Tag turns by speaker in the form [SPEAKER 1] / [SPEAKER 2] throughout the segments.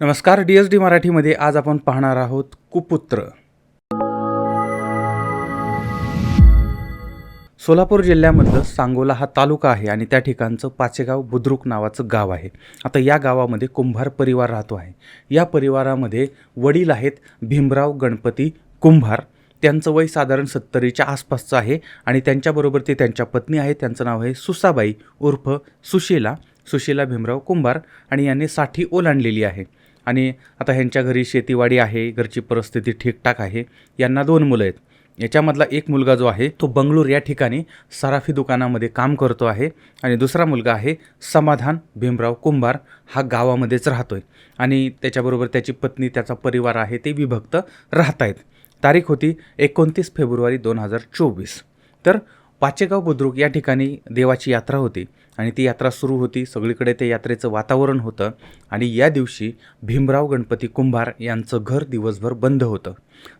[SPEAKER 1] नमस्कार D S D मराठीमध्ये आज आपण पाहणार आहोत कुपुत्र. सोलापूर जिल्ह्यामधलं सांगोला हा तालुका आहे आणि त्या ठिकाणचं पाचेगाव बुद्रुक नावाचं गाव आहे. आता या गावामध्ये कुंभार परिवार राहतो आहे. या परिवारामध्ये वडील आहेत भीमराव गणपती कुंभार. त्यांचं वय साधारण सत्तरीच्या आसपासचं आहे आणि त्यांच्याबरोबर ते त्यांच्या पत्नी आहे त्यांचं नाव आहे सुसाबाई उर्फ सुशीला. सुशीला भीमराव कुंभार आणि यांनी साठी ओलांडलेली आहे. आणि आता ह्यांच्या घरी शेतीवाडी आहे घरची परिस्थिती ठीकठाक आहे. यांना दोन मुलं आहेत. याच्यामधला एक मुलगा जो आहे तो बंगळूर या ठिकाणी सराफी दुकानामध्ये काम करतो आहे. आणि दुसरा मुलगा आहे समाधान भीमराव कुंभार. हा गावामध्येच राहतो आहे आणि त्याच्याबरोबर त्याची पत्नी त्याचा परिवार आहे ते विभक्त राहत आहेत तारीख होती एकोणतीस फेब्रुवारी दोन हजार चोवीस. तर पाचेगाव बुद्रुक या ठिकाणी देवाची यात्रा होती आणि ती यात्रा सुरू होती. सगळीकडे ते यात्रेचं वातावरण होतं आणि या दिवशी भीमराव गणपती कुंभार यांचं घर दिवसभर बंद होतं.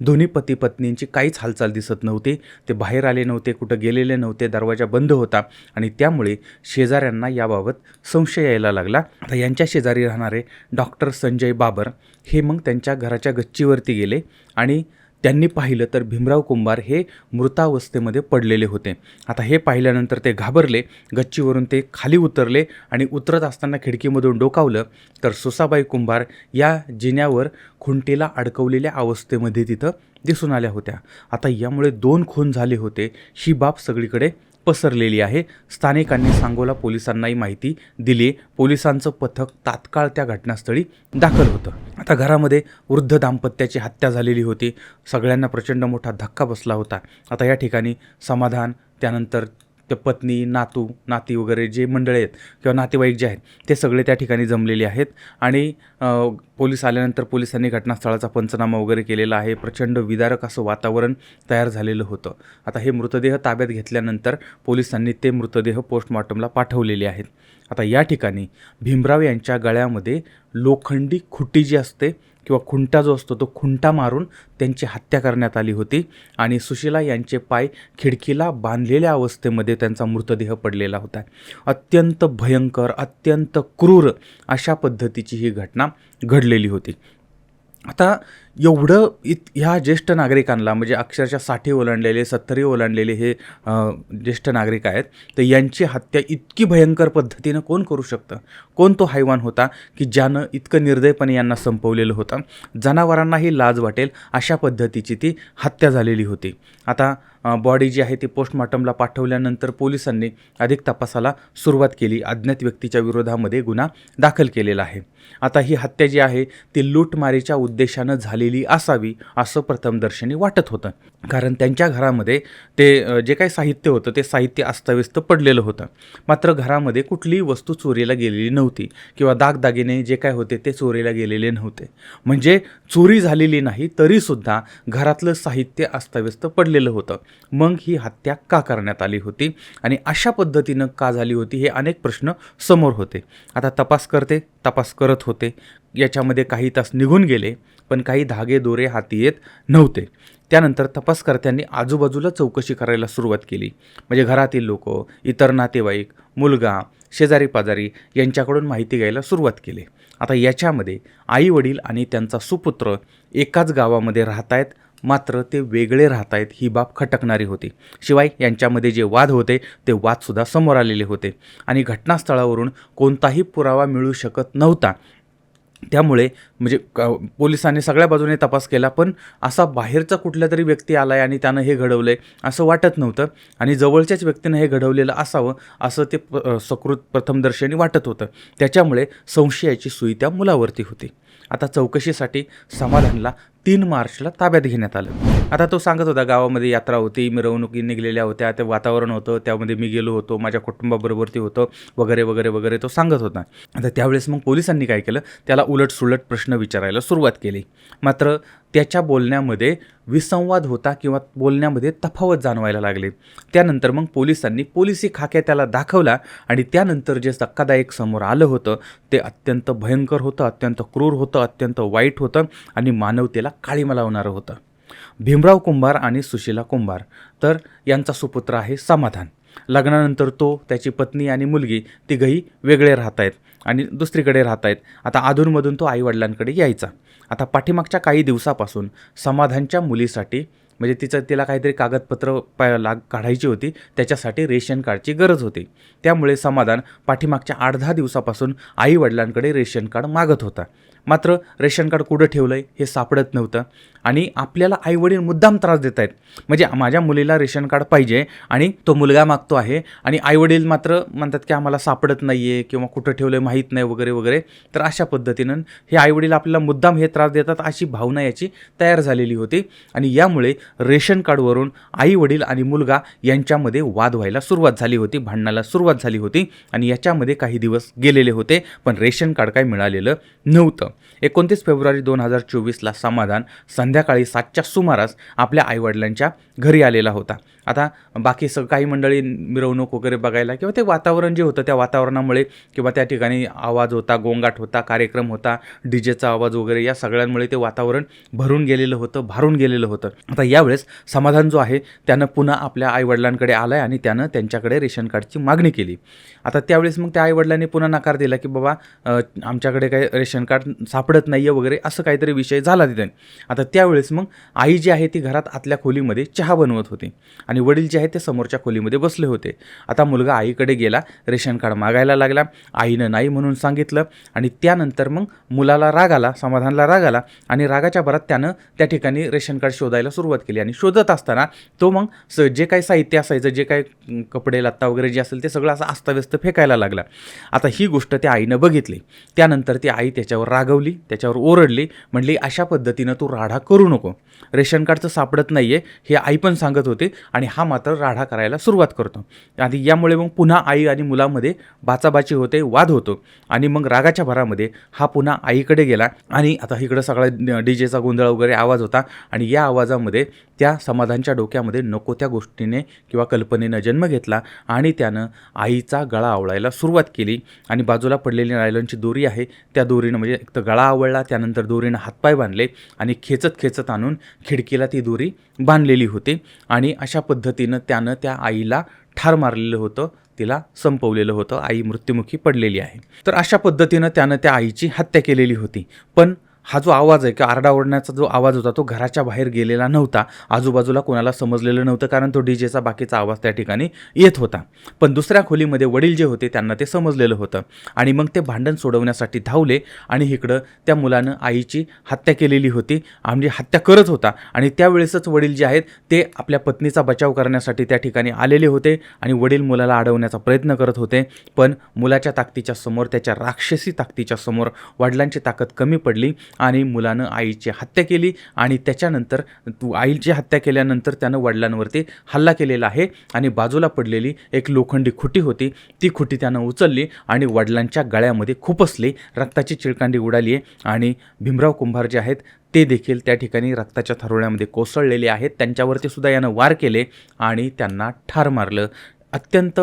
[SPEAKER 1] दोन्ही पती पत्नींची काहीच हालचाल दिसत नव्हती. ते बाहेर आले नव्हते कुठं गेलेले नव्हते दरवाजा बंद होता आणि त्यामुळे शेजाऱ्यांना याबाबत संशय यायला लागला. तर यांच्या शेजारी राहणारे डॉक्टर संजय बाबर हे मग त्यांच्या घराच्या गच्चीवरती गेले आणि त्यांनी पाहिलं तर भीमराव कुंभार हे मृतावस्थेमध्ये पडलेले होते. आता हे पाहिल्यानंतर ते घाबरले गच्चीवरून ते खाली उतरले आणि उतरत असताना खिडकीमधून डोकावलं तर सुसाबाई कुंभार या जिन्यावर खुंटीला अडकवलेल्या अवस्थेमध्ये तिथं दिसून आल्या होत्या. आता यामुळे दोन खून झाले होते ही बाब सगळीकडे पसरलेली आहे. स्थानिकांनी सांगोला पोलिसांनाही माहिती दिली. पोलिसांचं पथक तात्काळ त्या घटनास्थळी दाखल होतं. आता घरामध्ये वृद्ध दाम्पत्याची हत्या झालेली होती. सगळ्यांना प्रचंड मोठा धक्का बसला होता. आता या ठिकाणी समाधान त्यानंतर त्या पत्नी नातू नाती वगैरे जे मंडळी आहेत किंवा नातेवाईक जे आहेत ते सगळे त्या ठिकाणी जमलेले आहेत. आणि पोलीस आल्यानंतर पोलिसांनी घटनास्थळाचा पंचनामा वगैरे केलेला आहे. प्रचंड विदारक असं वातावरण तयार झालेलं होतं. आता हे मृतदेह ताब्यात घेतल्यानंतर पोलिसांनी ते मृतदेह पोस्टमॉर्टमला पाठवलेले आहेत. आता या ठिकाणी भीमराव यांच्या गळ्यामध्ये लोखंडी खुटी जी असते किंवा खुंटा जो असतो तो खुंटा मारून त्यांची हत्या करण्यात आली होती आणि सुशीला यांचे पाय खिडकीला बांधलेल्या अवस्थेमध्ये त्यांचा मृतदेह पडलेला होता. अत्यंत भयंकर अत्यंत क्रूर अशा पद्धतीची ही घटना घडलेली होती. आता एवढं इत ह्या ज्येष्ठ नागरिकांना म्हणजे अक्षरशः साठी ओलांडलेले सत्तरी ओलांडलेले हे ज्येष्ठ नागरिक आहेत तर यांची हत्या इतकी भयंकर पद्धतीनं कोण करू शकतं? कोण तो हैवान होता की ज्यानं इतकं निर्दयपणे यांना संपवलेलं होतं? जनावरांनाही लाज वाटेल अशा पद्धतीची ती हत्या झालेली होती. आता बॉडी जी आहे ती पोस्टमॉर्टमला पाठवल्यानंतर पोलिसांनी अधिक तपासाला सुरुवात केली. अज्ञात व्यक्तीच्या विरोधामध्ये गुन्हा दाखल केलेला आहे. आता ही हत्या जी आहे ती लूटमारीच्या उद्देशानं झालेली असावी असं प्रथमदर्शनी वाटत होतं. कारण त्यांच्या घरामध्ये ते जे काही साहित्य होतं ते साहित्य अस्ताव्यस्त पडलेलं होतं. मात्र घरामध्ये कुठलीही वस्तू चोरीला गेलेली नव्हती किंवा दागदागिने जे काय होते ते चोरीला गेलेले नव्हते. म्हणजे चोरी झालेली नाही तरीसुद्धा घरातलं साहित्य अस्ताव्यस्त पडलेलं होतं. मग ही हत्या का करण्यात आली होती? आणि अशा पद्धतीनं का झाली होती? हे अनेक प्रश्न समोर होते. आता तपास करते तपास करत होते. याच्यामध्ये काही तास निघून गेले पण काही धागे दोरे हाती येत नव्हते. त्यानंतर तपासकर्त्यांनी आजूबाजूला चौकशी करायला सुरुवात केली. म्हणजे घरातील लोक इतर नातेवाईक मुलगा शेजारी पाजारी यांच्याकडून माहिती घ्यायला सुरुवात केली. आता याच्यामध्ये आई वडील आणि त्यांचा सुपुत्र एकाच गावामध्ये राहत आहेत मात्र ते वेगळे राहत आहेत ही बाब खटकणारी होती. शिवाय यांच्यामध्ये जे वाद होते ते वादसुद्धा समोर आलेले होते. आणि घटनास्थळावरून कोणताही पुरावा मिळू शकत नव्हता. त्यामुळे म्हणजे पोलिसांनी सगळ्या बाजूने तपास केला पण असा बाहेरचा कुठला तरी व्यक्ती आला आहे आणि त्यानं हे घडवलं आहे असं वाटत नव्हतं. आणि जवळच्याच व्यक्तीनं हे घडवलेलं असावं असं ते प सकृत प्रथमदर्शनी वाटत होतं. त्याच्यामुळे संशयाची सुई त्या मुलावरती होती. आता चौकशीसाठी समाधानला तीन मार्चला ताब्यात घेण्यात आलं. आता तो सांगत होता गावामध्ये यात्रा होती मिरवणुकी निघलेल्या होत्या ते वातावरण होतं त्यामध्ये मी गेलो होतो माझ्या कुटुंबाबरोबर ते होतं वगैरे वगैरे वगैरे तो सांगत होता. आता त्यावेळेस मग पोलिसांनी काय केलं त्याला उलटसुलट प्रश्न विचारायला सुरुवात केली. मात्र त्याच्या बोलण्यामध्ये विसंवाद होता किंवा बोलण्यामध्ये तफावत जाणवायला लागली. त्यानंतर मग पोलिसांनी पोलिसी खाक्या त्याला दाखवला आणि त्यानंतर जे धक्कादायक समोर आलं होतं ते अत्यंत भयंकर होतं अत्यंत क्रूर होतं अत्यंत वाईट होतं आणि मानवतेला काळीमा लावणारं होतं. भीमराव कुंभार आणि सुशीला कुंभार. तर यांचा सुपुत्र आहे समाधान. लग्नानंतर तो त्याची पत्नी आणि मुलगी तिघही वेगळे राहत आहेत आणि दुसरीकडे राहत आहेत आता अधूनमधून तो आईवडिलांकडे यायचा. आता पाठीमागच्या काही दिवसापासून समाधानच्या मुलीसाठी म्हणजे तिचं तिला काहीतरी कागदपत्र पा लाग काढायची होती त्याच्यासाठी रेशन कार्डची गरज होती. त्यामुळे समाधान पाठीमागच्या आठ दहा दिवसापासून आईवडिलांकडे रेशन कार्ड मागत होता. मात्र रेशन कार्ड कुठं ठेवलं आहे हे सापडत नव्हतं. आणि आपल्याला आईवडील मुद्दाम त्रास देत आहेत म्हणजे माझ्या मुलीला रेशन कार्ड पाहिजे आणि तो मुलगा मागतो आहे आणि आईवडील मात्र म्हणतात की आम्हाला सापडत नाही आहे किंवा कुठं ठेवलं आहे माहीत नाही वगैरे वगैरे. तर अशा पद्धतीनं हे आईवडील आपल्याला मुद्दाम हे त्रास देतात अशी भावना याची तयार झालेली होती. आणि यामुळे रेशन कार्डवरून आईवडील आणि मुलगा यांच्यामध्ये वाद व्हायला सुरुवात झाली होती भांडणाला सुरुवात झाली होती. आणि याच्यामध्ये काही दिवस गेलेले होते पण रेशन कार्ड काय मिळालेलं नव्हतं. एकोणतीस फेब्रुवारी दोन हजार चोवीसला समाधान संध्याकाळी सातच्या सुमारास आपल्या आईवडिलांच्या घरी आलेला होता. आता बाकी सग काही मंडळी मिरवणूक वगैरे बघायला किंवा ते वातावरण जे होतं त्या वातावरणामुळे किंवा त्या ठिकाणी आवाज होता गोंगाट होता कार्यक्रम होता डी जेचा आवाज वगैरे या सगळ्यांमुळे ते वातावरण भरून गेलेलं होतं भारून गेलेलं होतं. आता यावेळेस समाधान जो आहे त्यानं पुन्हा आपल्या आईवडिलांकडे आला आहे आणि त्यानं त्यांच्याकडे रेशन कार्डची मागणी केली. आता त्यावेळेस मग त्या आईवडिलांनी पुन्हा नकार दिला की बाबा आमच्याकडे काही रेशन कार्ड सापडत नाही आहे वगैरे असं काहीतरी विषय झाला तिथे. आता त्यावेळेस मग आई जी आहे ती घरात आतल्या खोलीमध्ये चहा बनवत होती आणि वडील जे आहे ते समोरच्या खोलीमध्ये बसले होते. आता मुलगा आईकडे गेला रेशन कार्ड मागायला लागला आईनं नाही म्हणून सांगितलं आणि त्यानंतर मग मुलाला राग आला समाधानला राग आला आणि रागाच्या भरात त्यानं त्या ठिकाणी रेशन कार्ड शोधायला सुरुवात केली आणि शोधत असताना तो मग स जे काही साहित्य असायचं जे काही कपडे लत्ता वगैरे जे असेल ते सगळं असं अस्ताव्यस्त फेकायला लागला. आता ही गोष्ट त्या आईनं बघितली. त्यानंतर ती आई त्याच्यावर राग रागवली त्याच्यावर ओरडली म्हणली अशा पद्धतीनं तू राढा करू नको. रेशन कार्डचं सापडत नाही आहे हे आई पण सांगत होते आणि हा मात्र राढा करायला सुरुवात करतो. आणि यामुळे मग पुन्हा आई आणि मुलामध्ये बाचाबाची होते वाद होतो. आणि मग रागाच्या भरामध्ये हा पुन्हा आईकडे गेला आणि आता इकडं सगळा डी जेचा गोंधळ वगैरे आवाज होता आणि या आवाजामध्ये त्या समाधानच्या डोक्यामध्ये नको त्या गोष्टीने किंवा कल्पनेनं जन्म घेतला आणि त्यानं आईचा गळा आवळायला सुरुवात केली. आणि बाजूला पडलेली नायलॉनची दोरी आहे त्या दोरीनं म्हणजे एक तर गळा आवळला त्यानंतर दोरीनं हातपाय बांधले आणि खेचत खेचत आणून खिडकीला ती दोरी बांधलेली होती. आणि अशा पद्धतीनं त्यानं त्या आईला ठार मारलेलं होतं तिला संपवलेलं होतं. आई मृत्युमुखी पडलेली आहे. तर अशा पद्धतीनं त्यानं त्या आईची हत्या केलेली होती. पण हा जो आवाज आहे किंवा आरडाओरण्याचा जो आवाज होता तो घराच्या बाहेर गेलेला नव्हता. आजूबाजूला कोणाला समजलेलं नव्हतं कारण तो डी जेचा बाकीचा आवाज त्या ठिकाणी येत होता. पण दुसऱ्या खोलीमध्ये वडील जे होते त्यांना ते समजलेलं होतं. आणि मग ते भांडण सोडवण्यासाठी धावले आणि इकडं त्या मुलानं आईची हत्या केलेली होती. म्हणजे हत्या करत होता. आणि त्यावेळेसच वडील जे आहेत ते आपल्या पत्नीचा बचाव करण्यासाठी त्या ठिकाणी आलेले होते आणि वडील मुलाला अडवण्याचा प्रयत्न करत होते. पण मुलाच्या ताकदीच्या समोर त्याच्या राक्षसी ताकदीच्या समोर वडिलांची ताकद कमी पडली आणि मुलानं आईची हत्या केली आणि त्याच्यानंतर तू आईची हत्या केल्यानंतर त्यानं वडिलांवरती हल्ला केलेला आहे आणि बाजूला पडलेली एक लोखंडी खुटी होती. ती खुटी त्यानं उचलली आणि वडिलांच्या गळ्यामध्ये खुपसली रक्ताची चिळकांडी उडाली आहे आणि भीमराव कुंभार जे आहेत ते देखील त्या ठिकाणी रक्ताच्या थरोळ्यामध्ये कोसळलेले आहेत. त्यांच्यावरती सुद्धा यानं वार केले आणि त्यांना ठार मारलं. अत्यंत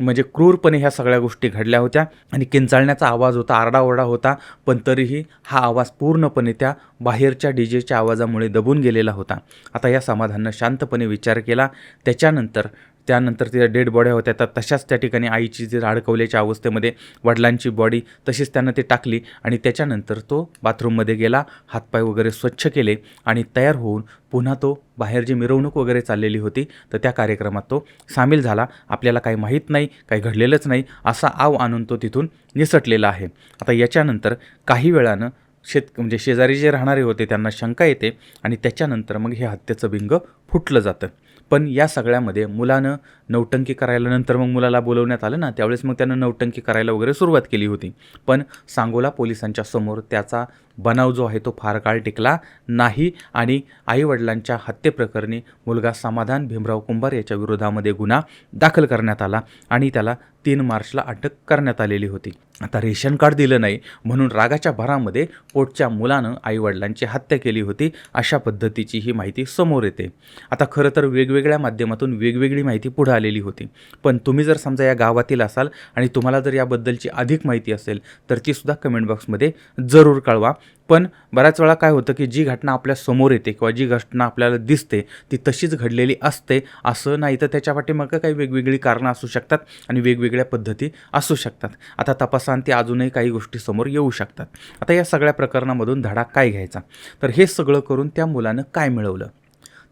[SPEAKER 1] म्हणजे क्रूरपणे ह्या सगळ्या गोष्टी घडल्या होत्या आणि किंचाळण्याचा आवाज होता आरडाओरडा होता पण तरीही हा आवाज पूर्णपणे त्या बाहेरच्या डी जेच्या आवाजामुळे दबून गेलेला होता. आता या समाधानानं शांतपणे विचार केला. त्याच्यानंतर त्यानंतर तिच्या डेड बॉड्या होत्या. तर तशाच त्या ठिकाणी आईची जी अडकवल्याच्या अवस्थेमध्ये वडिलांची बॉडी तशीच त्यानं ते टाकली आणि त्याच्यानंतर तो बाथरूममध्ये गेला हातपाय वगैरे स्वच्छ केले आणि तयार होऊन पुन्हा तो बाहेर जी मिरवणूक वगैरे चाललेली होती तर त्या कार्यक्रमात तो सामील झाला. आपल्याला काही माहीत नाही काही घडलेलंच नाही असा आव आणून तो तिथून निसटलेला आहे. आता याच्यानंतर काही वेळानं शेत म्हणजे शेजारी जे राहणारे होते त्यांना शंका येते आणि त्याच्यानंतर मग हे हत्येचं बिंग फुटलं जातं. पण या सगळ्यामध्ये मुलानं नौटंकी करायला नंतर मग मुलाला बोलवण्यात आलं ना त्यावेळेस मग त्यानं नौटंकी करायला वगैरे सुरुवात केली होती. पण सांगोला पोलिसांच्या समोर त्याचा बनाव जो आहे तो फार काळ टिकला नाही आणि आईवडिलांच्या हत्येप्रकरणी मुलगा समाधान भीमराव कुंभार याच्या विरोधामध्ये गुन्हा दाखल करण्यात आला आणि त्याला तीन मार्चला अटक करण्यात आलेली होती. आता रेशन कार्ड दिलं नाही म्हणून रागाच्या भरामध्ये पोटच्या मुलानं आईवडिलांची हत्या केली होती अशा पद्धतीची ही माहिती समोर येते. आता खरं तर वेगवेगळ्या माध्यमातून वेगवेगळी माहिती पुढे आलेली होती. पण तुम्ही जर समजा या गावातील असाल आणि तुम्हाला जर याबद्दलची अधिक माहिती असेल तर ती सुद्धा कमेंट बॉक्समध्ये जरूर कळवा. पण बऱ्याच वेळा काय होतं की जी घटना आपल्यासमोर येते किंवा जी घटना आपल्याला दिसते ती तशीच घडलेली असते असं नाही तर त्याच्या पाठीमागं काही वेगवेगळी कारणं असू शकतात आणि वेगवेगळ्या पद्धती असू शकतात. आता तपासांती अजूनही काही गोष्टी समोर येऊ शकतात. आता या सगळ्या प्रकरणामधून धडा काय घ्यायचा? तर हे सगळं करून त्या मुलानं काय मिळवलं?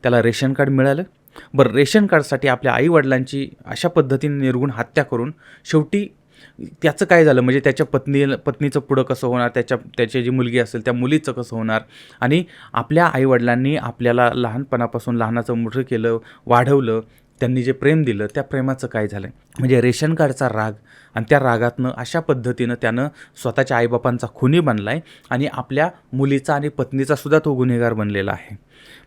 [SPEAKER 1] त्याला रेशन कार्ड मिळालं? बरं रेशन कार्डसाठी आपल्या आईवडिलांची अशा पद्धतीने निर्गुण हत्या करून शेवटी त्याचं काय झालं? म्हणजे त्याच्या पत्नी पत्नीचं पुढं कसं होणार? त्याच्या त्याची जी मुलगी असेल त्या मुलीचं कसं होणार? आणि आपल्या आईवडिलांनी आपल्याला लहानपणापासून लहानाचं मोठं केलं वाढवलं त्यांनी जे प्रेम दिलं त्या प्रेमाचं काय झालं म्हणजे रेशन कार्डचा राग आणि त्या रागातनं अशा पद्धतीनं त्यानं स्वतःच्या आईबापांचा खुनी बनला आहे आणि आपल्या मुलीचा आणि पत्नीचा सुद्धा तो गुन्हेगार बनलेला आहे.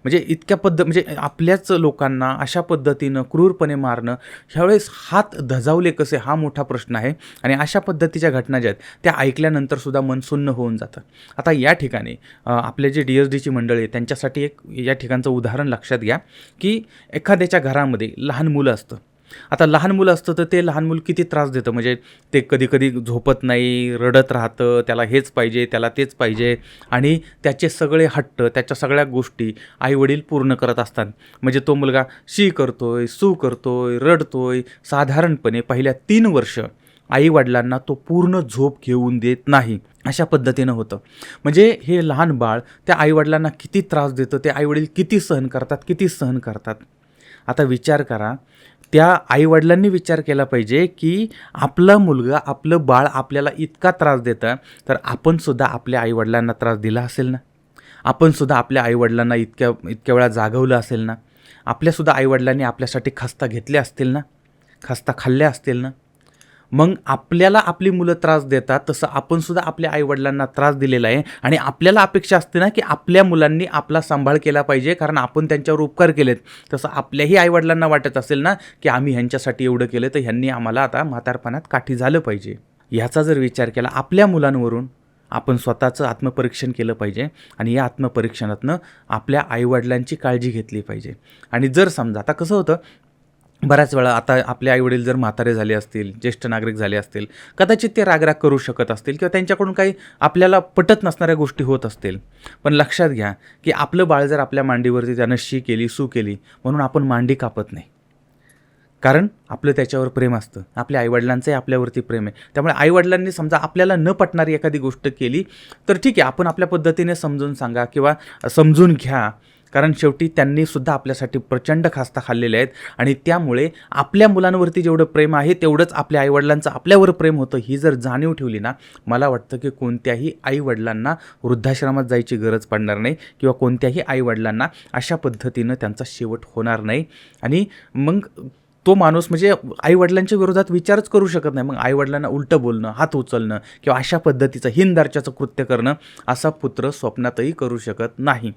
[SPEAKER 1] म्हणजे इतक्या पद्ध म्हणजे आपल्याच लोकांना अशा पद्धतीनं क्रूरपणे मारणं ह्यावेळेस हात धजावले कसे हा मोठा प्रश्न आहे. आणि अशा पद्धतीच्या घटना ज्या आहेत त्या ऐकल्यानंतरसुद्धा मन सुन्न होऊन जातं. आता या ठिकाणी आपले जे डी एस डीची मंडळी आहे त्यांच्यासाठी एक या ठिकाणचं उदाहरण लक्षात घ्या की एखाद्याच्या घरामध्ये लहान मुलं असतं. आता लहान मुलं असतं तर ते लहान मुलं किती त्रास देतं? म्हणजे ते कधी कधी झोपत नाही रडत राहतं त्याला हेच पाहिजे त्याला तेच पाहिजे आणि त्याचे सगळे हट्ट त्याच्या सगळ्या गोष्टी आईवडील पूर्ण करत असतात. म्हणजे तो मुलगा शी करतोय सू करतोय रडतोय साधारणपणे पहिल्या तीन वर्ष आईवडिलांना तो पूर्ण झोप घेऊन देत नाही. अशा पद्धतीनं होतं. म्हणजे हे लहान बाळ त्या आईवडिलांना किती त्रास देतं ते आईवडील किती सहन करतात किती सहन करतात? आता विचार करा त्या आईवडिलांनी विचार केला पाहिजे की आपला मुलगा आपलं बाळ आपल्याला इतका त्रास देतं तर आपणसुद्धा आपल्या आईवडिलांना त्रास दिला असेल ना? आपणसुद्धा आपल्या आईवडिलांना इतक्या इतक्या वेळा जागवलं असेल ना? आपल्यासुद्धा आईवडिलांनी आपल्यासाठी खस्ता घेतल्या असतील ना? खस्ता खाल्ल्या असतील ना? मग आपल्याला आपली मुलं त्रास देतात तसं आपण सुद्धा आपल्या आईवडिलांना त्रास दिलेला आहे. आणि आपल्याला अपेक्षा असते ना की आपल्या मुलांनी आपला सांभाळ केला पाहिजे कारण आपण त्यांच्यावर उपकार केलेत. तसं आपल्याही आईवडिलांना वाटत असेल ना की आम्ही ह्यांच्यासाठी एवढं केलं तर ह्यांनी आम्हाला आता म्हातारपणात काठी झालं पाहिजे. ह्याचा जर विचार केला आपल्या मुलांवरून आपण स्वतःचं आत्मपरीक्षण केलं पाहिजे आणि या आत्मपरीक्षणातनं आपल्या आईवडिलांची काळजी घेतली पाहिजे. आणि जर समजा आता कसं होतं बऱ्याच वेळा आता आपले आईवडील जर म्हातारे झाले असतील ज्येष्ठ नागरिक झाले असतील कदाचित ते रागराग करू शकत असतील किंवा त्यांच्याकडून काही आपल्याला पटत नसणाऱ्या गोष्टी होत असतील. पण लक्षात घ्या की आपलं बाळ जर आपल्या मांडीवरती त्यानं शी केली सू केली म्हणून आपण मांडी कापत नाही. कारण आपलं त्याच्यावर प्रेम असतं. आपल्या आईवडिलांचंही आपल्यावरती प्रेम आहे. त्यामुळे आईवडिलांनी समजा आपल्याला न पटणारी एखादी गोष्ट केली तर ठीक आहे आपण आपल्या पद्धतीने समजून सांगा किंवा समजून घ्या. कारण शेवटी त्यांनी सुद्धा आपल्यासाठी प्रचंड खास्ता खाल्लेले आहेत. आणि त्यामुळे आपल्या मुलांवरती जेवढं प्रेम आहे तेवढंच आपल्या आईवडिलांचं आपल्यावर प्रेम होतं ही जर जाणीव ठेवली ना मला वाटतं की कोणत्याही आईवडिलांना वृद्धाश्रमात जायची गरज पडणार नाही किंवा कोणत्याही आईवडिलांना अशा पद्धतीनं त्यांचा शेवट होणार नाही. आणि मग तो माणूस म्हणजे आईवडिलांच्या विरोधात विचारच करू शकत नाही. मग आईवडिलांना उलटं बोलणं हात उचलणं किंवा अशा पद्धतीचं हिंदार्च्याचं कृत्य करणं असा पुत्र स्वप्नातही करू शकत नाही.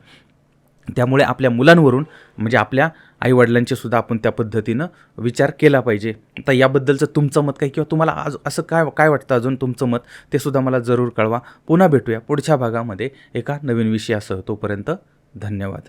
[SPEAKER 1] त्यामुळे आपल्या मुलांवरून म्हणजे आपल्या आईवडिलांचे सुद्धा आपण त्या पद्धतीनं विचार केला पाहिजे. आता याबद्दलचं तुमचं मत काय किंवा तुम्हाला आज असं काय काय वाटतं अजून तुमचं मत ते सुद्धा मला जरूर कळवा. पुन्हा भेटूया पुढच्या भागामध्ये एका नवीन विषयासह. तोपर्यंत धन्यवाद.